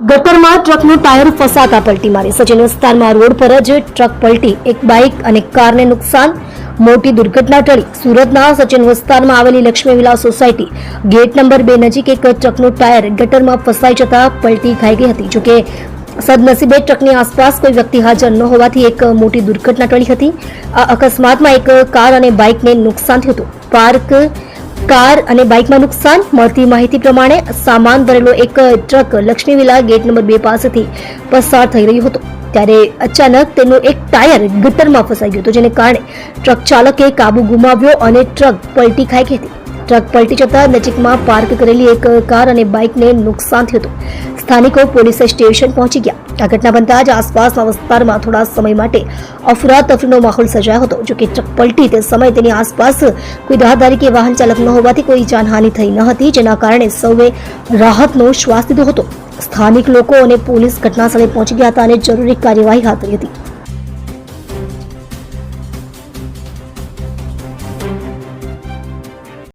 ગટરમાં ટ્રકનું ટાયર ફસાતા પલટી મારી સચિન વિસ્તારમાં રોડ પર જ ટ્રક પલટી, એક બાઇક અને કારને નુકસાન, મોટી દુર્ઘટના ટળી. સુરતના સચિન વિસ્તારમાં આવેલી Laxmi Vilas society, gate number બે નજીક એક ટ્રકનું ટાયર ગટરમાં ફસાઈ જતા પલટી ખાઈ ગઈ હતી. જોકે સદનસીબે ટ્રકની આસપાસ કોઈ વ્યક્તિ હાજર ન હોવાથી એક મોટી દુર્ઘટના ટળી હતી. આ અકસ્માતમાં એક કાર અને બાઇકને નુકસાન થયું હતું. પાર્ક કાર અને બાઇકમાં નુકસાન. મળતી માહિતી પ્રમાણે સામાન ભરેલો એક truck Laxmi Villa gate number બે પાસેથી પસાર થઈ રહ્યો હતો. ત્યારે અચાનક તેનું એક ટાયર ગટરમાં ફસાઈ ગયું હતું, જેને કારણે ટ્રક ચાલકે કાબુ ગુમાવ્યો અને ટ્રક પલટી ખાઈ ગઈ હતી. ટ્રક પલટી જતા નજીકમાં પાર્ક કરેલી એક કાર અને બાઇકને નુકસાન થયું હતું. સ્થાનિકો પોલીસ સ્ટેશન પહોંચી ગયા. આ ઘટના બનતા જ આસપાસના વિસ્તારમાં થોડા સમય માટે અફરાતફરીનો માહોલ સર્જાયો હતો. જો કે ટ્રક પલટી તે સમયે તેની આસપાસ કોઈ રાહદારી કે વાહન ચાલક ન હોવાથી કોઈ જાનહાનિ થઈ ન હતી, જેના કારણે સૌએ રાહતનો શ્વાસ લીધો હતો. સ્થાનિક લોકો અને પોલીસ ઘટના સ્થળે પહોંચી ગયા હતા અને જરૂરી કાર્યવાહી હાથ ધરી હતી.